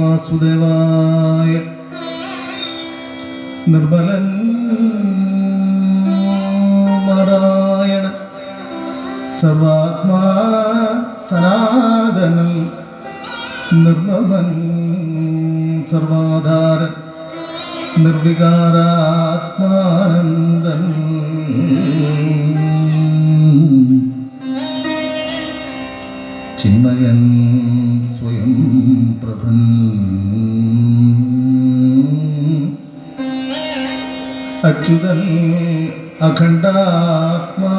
വാസുദേവായ നിർമ്മലൻ നാരായണ സർവാത്മാ സനാതനൻ നിർമ്മമൻ സർവാധാരൻ നിർവികാരാത്മാനന്ദൻ അച്യുതൻ അഖണ്ഡാത്മാ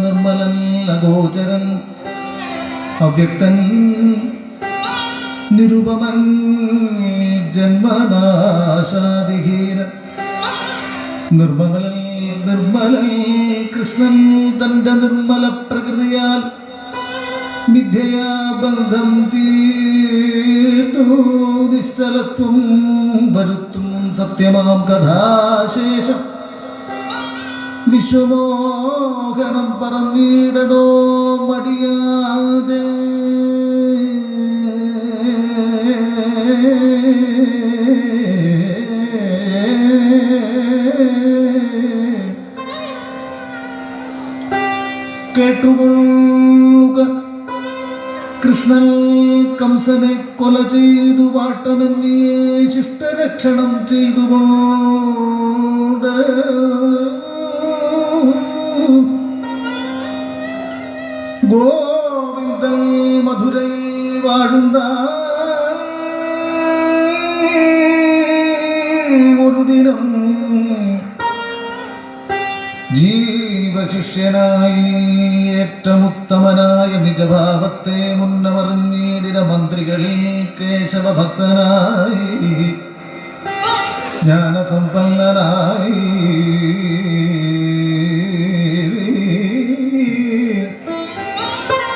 നിർമ്മലൻ അഗോചരൻ അവ്യക്തൻ നിരുപമൻ ജന്മനാശാദിഹീരൻ നിർമ്മലൻ നിർമ്മലൻ കൃഷ്ണൻ തന്റെ നിർമ്മല പ്രകൃതിയാൽ മിഥ്യയാബന്ധം തീർത്തു നിശ്ചലത്വം വരുത്തും സത്യമാം കഥാശേഷം വിശ്വമോഹനം പറഞ്ഞിടണോ മടിയാതെ ശിഷ്ടരക്ഷണം ചെയ്തുകൊണ്ട് ഗോവിന്ദൻ മധുരൈ വാഴുന്ന ഒരു ദിനം ജീവശിഷ്യനായി ഏറ്റമുത്തമനായ നിജഭാവത്തെ മുന്നമറിഞ്ഞീടിന മന്ത്രികളിൽ കേശവ ഭക്തനായി ജ്ഞാനസമ്പന്നനായി.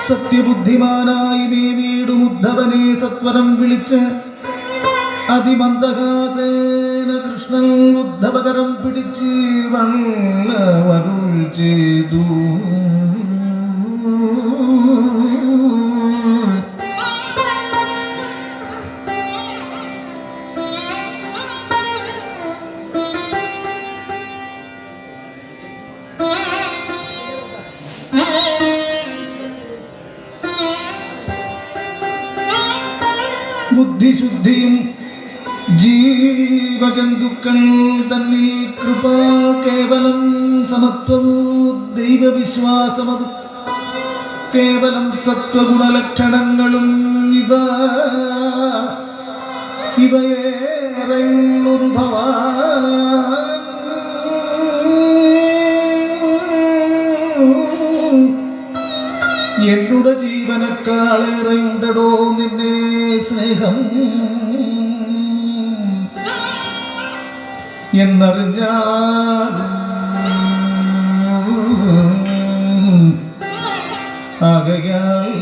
സത്യബുദ്ധിമാനായി മേവീടും ഉദ്ധവനെ സത്വരം വിളിച്ച് അതിമന്ദഹാസേന കൃഷ്ണൻ ഉദ്ധവകരം പിടിച്ച് വള്ളവരുൾ ചെയ്തു. ജീവജന്തുക്കൾ തന്നിൽ കൃപ കേവലം സമത്വവും ദൈവവിശ്വാസമത് കേവലം സത്വഗുണലക്ഷണങ്ങളും ഇവ. ഇവയേറെയുള്ളൊരു ഭവാൻ. എന്നുടെ ജീവനക്കാളേറെയുണ്ടടോ നിന്നെ സ്നേഹം. എന്നറിഞ്ഞാൽ ആകയാൽ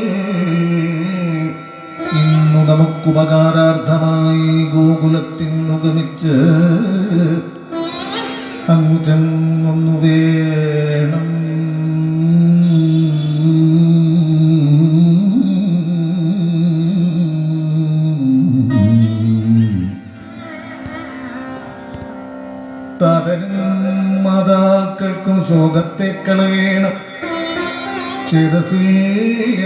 ഇന്നു നമുക്കുപകാരാർത്ഥമായി ഗോകുലത്തിനുഗമിച്ച് അങ്ങ് ചെന്നൊന്നു ശോകത്തെ കളയണം ചേതസിൽ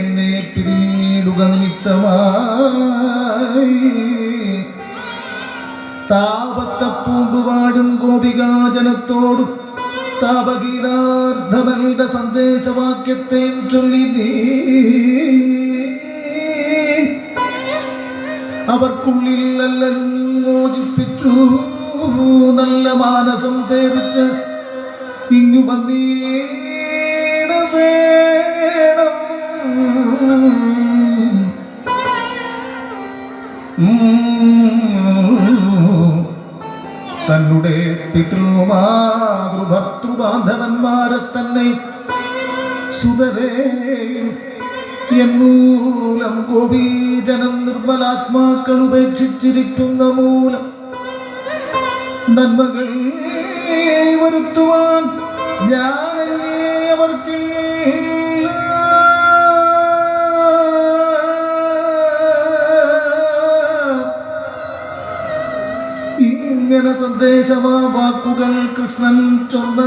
എന്നെ പിരിയിടുക നിമിത്തമായി. താപത്തെ പൂണ്ടുപാടും ഗോപികാജനത്തോടും താപഗീതാർത്ഥമരുടെ സന്ദേശവാക്യത്തെയും ചൊല്ലി നീ. അവർക്കുള്ളിൽ നല്ല മാനസം തേറിച്ച് ഇങ്ങു വന്നീട വേണം. തന്നുടെ പിതൃമാതൃഭർത്തൃബാന്ധവന്മാരെ തന്നെ സുതരേ എന്നൂലം ഗോപീജനം നിർമ്മലാത്മാക്കൾ ഉപേക്ഷിച്ചിരിക്കുന്ന മൂലം നന്മകൾ വരുത്തുവാൻ അവർക്ക് ഇങ്ങനെ സന്ദേശമാ വാക്കുകൾ കൃഷ്ണൻ ചൊന്ന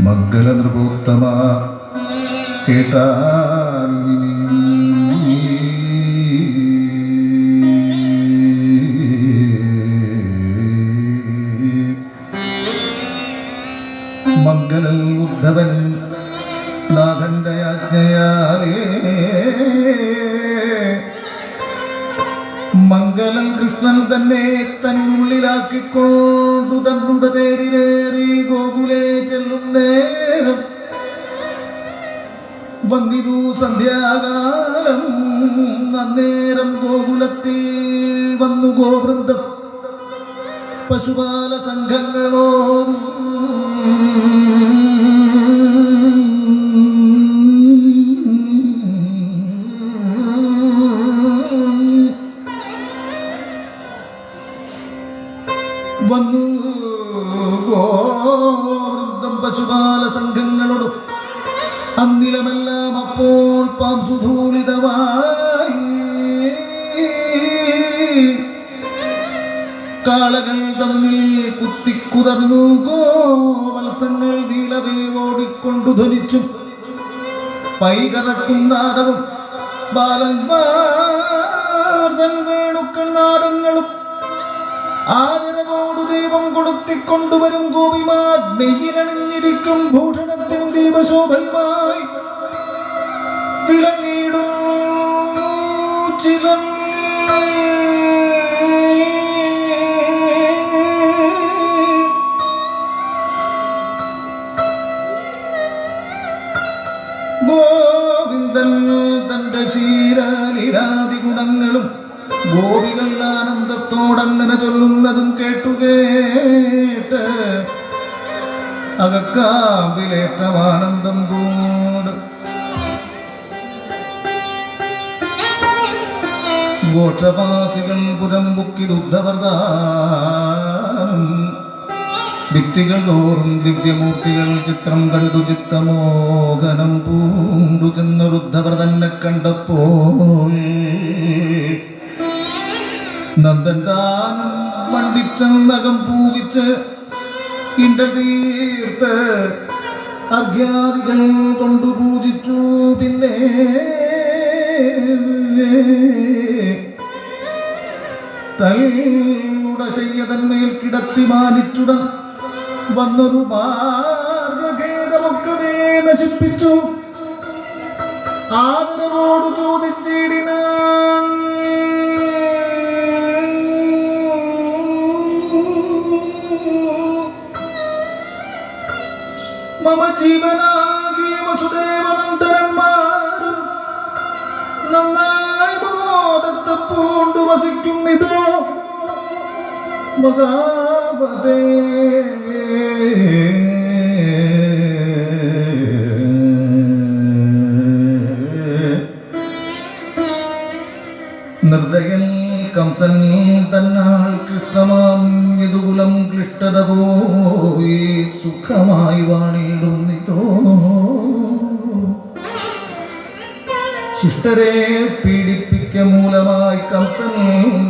മംഗലനൃപോത്തമാ നൃപോത്തമ കേട്ടാ മംഗലൽ ഉദ്ധവനും നാഥന്റെ ആജ്ഞയാലേ മംഗലം കൃഷ്ണൻ തന്നെ തന്നുള്ളിലാക്കിക്കൊണ്ടു തന്നുടെ തേരിലേറി വന്നിതു സന്ധ്യാകാലം. അന്നേരം ഗോകുലത്തിൽ വന്നു ഗോവൃന്ദം. പശുപാല സംഘങ്ങളോ ഓടിക്കൊണ്ടു ധനിച്ചു. പൈകറക്കും നാടവും ബാലന്മാർ വേണുക്കൾ നാടങ്ങളും ആദരവോട് ദൈവം കൊളുത്തിക്കൊണ്ടുവരും ഗോപിമാർ നെയ്യിലണിഞ്ഞിരിക്കും ഭൂഷണത്തിൻ ദീപശോഭയുമായി. വിളങ്ങിയിടും ചിലം ആനന്ദം കൂട്. ഘോഷവാസികൾ പുരം ബുക്കിരുദ്ധവർദാനം ഭിത്തികൾ തോറും ദിവ്യമൂർത്തികൾ ചിത്രം കണ്ടു ചിത്തമോഹനം പൂണ്ടു ചെന്നൊരുദ്ധവർ തന്നെ കണ്ടപ്പോൾ. നന്ദൻ താനും മണ്ഡിച്ച നഖം പൂജിച്ച് ഇന്ദ്രതീർത്ത് അർഘ്യാദികൾ കൊണ്ടു പൂജിച്ചു പിന്നെ. തങ്ങളുടെ ചെയ്യതന്മേൽ കിടത്തി മാനിച്ചുടൻ വന്നൊരു മാർഗഭേദമൊക്കെ നശിപ്പിച്ചു. ആദരവോട് മമ ജീവനാകിയ വസുദേവനന്ദരന്മാരും നന്നായി ബോധത്തെ പൂണ്ടു വസിക്കുന്നിതോ? മകാപതേ നിർദ്ദയൻ കംസൻ തന്നാൾ കൃഷ്ണമാം യദുകുലം ക്ലിഷ്ടത പോയി സുഖമായി വാണിടുന്നിതോ ശിഷ്ടരെ പീഡിപ്പിക്ക മൂലമായി കംസൻ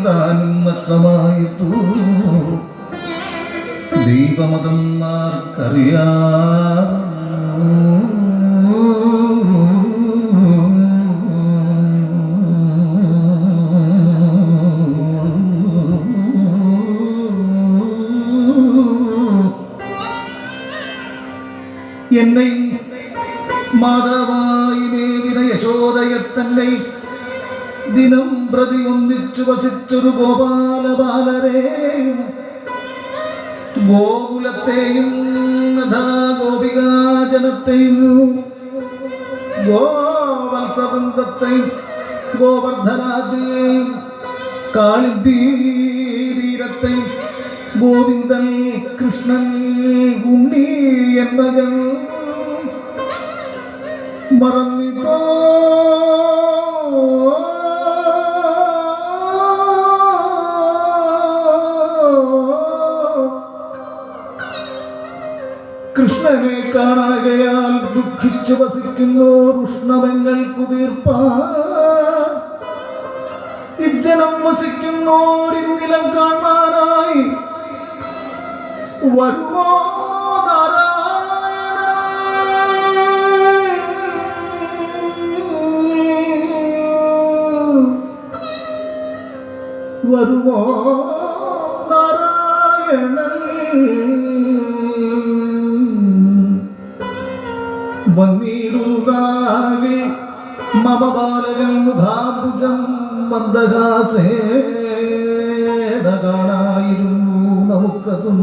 താനും നഷ്ടമായിട്ടു ദൈവമതം ആർക്കറിയാ ഗോപാല ബാലരെയും ഗോകുലത്തെയും ഗോപികാജനത്തെയും ഗോവത്സവൃന്ദത്തെയും ഗോവർദ്ധനാദ്രിയെയും കാളിന്തീരത്തെയും ഗോവിന്ദൻ കൃഷ്ണൻ ഉണ്ണി എന്നകൻ മറന്നിതോ വസിക്കുന്നോർ ഉഷ്ണവങ്ങൾ കുതിർപ്പ ഇജ്ജനം ഇന്നിലം കാണാനായി. വരുമോ വരുമോ മന്ദഹാസേന കാണായിരുന്നു നമുക്കതും.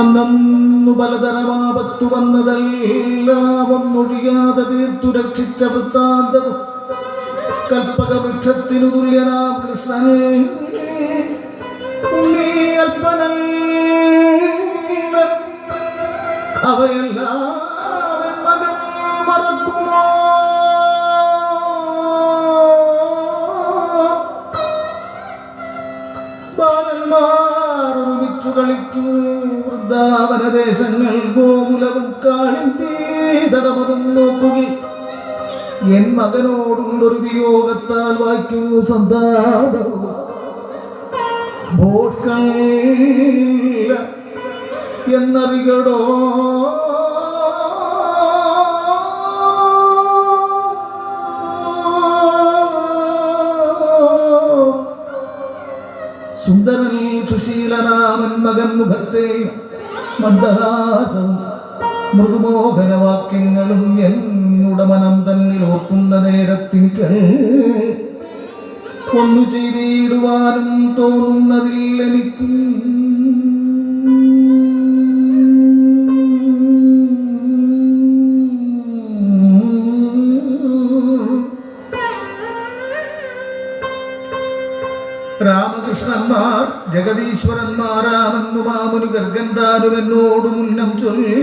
അന്നു പലതരമാപത്തു വന്നതെല്ലാം ഒന്നൊഴിയാതെ തീർത്തു രക്ഷിച്ച വൃത്താന്തവും കൽപ്പക വൃക്ഷത്തിനു തുല്യനാം കൃഷ്ണൻ. അവയെല്ലാം എൻ മകനോടുള്ളൊരു വിയോഗത്താൽ വായിക്കുന്നു സന്താപവും എന്നറികടോ? സുന്ദരൻ സുശീലനാമൻ മകൻ മുഖത്തെ മന്ദഹാസം മൃദുമോഹന വാക്യങ്ങളും എന്നുടെ മനം തന്നിൽ ഓർക്കുന്ന നേരത്തിങ്കൽ ഒന്നു ചെയ്തിടുവാനും തോന്നുന്നതിൽ എനിക്ക് രാമകൃഷ്ണന്മാർ ജഗദീശ്വരന്മാരാമെന്നു മാമുനു ഗർഗന്ധാനുവെന്നോട് മുന്നം ചൊല്ലി.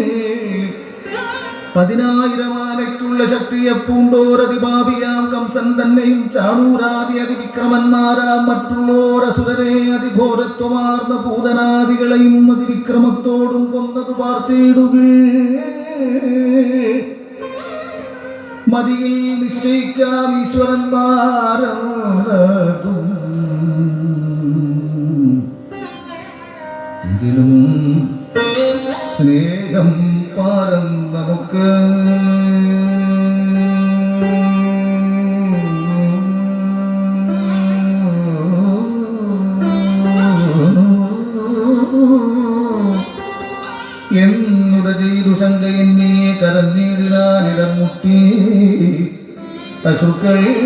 പതിനായിരം ആനയ്ക്കുള്ള ശക്തിയെ പൂണ്ടോരതിപാപിയാം കംസൻ തന്നെയും ചാണൂരാതി അതിവിക്രമന്മാരാം മറ്റുള്ളോർ അസുരരെ അതിഘോരത്വമാർന്ന ഭൂതനാദികളെയും അതിവിക്രമത്തോടും കൊന്നതു പാർത്തിയിടുക മതിയിൽ നിശ്ചയിക്കാം ഈശ്വരന്മാരും എങ്കിലും സ്നേഹം പാരം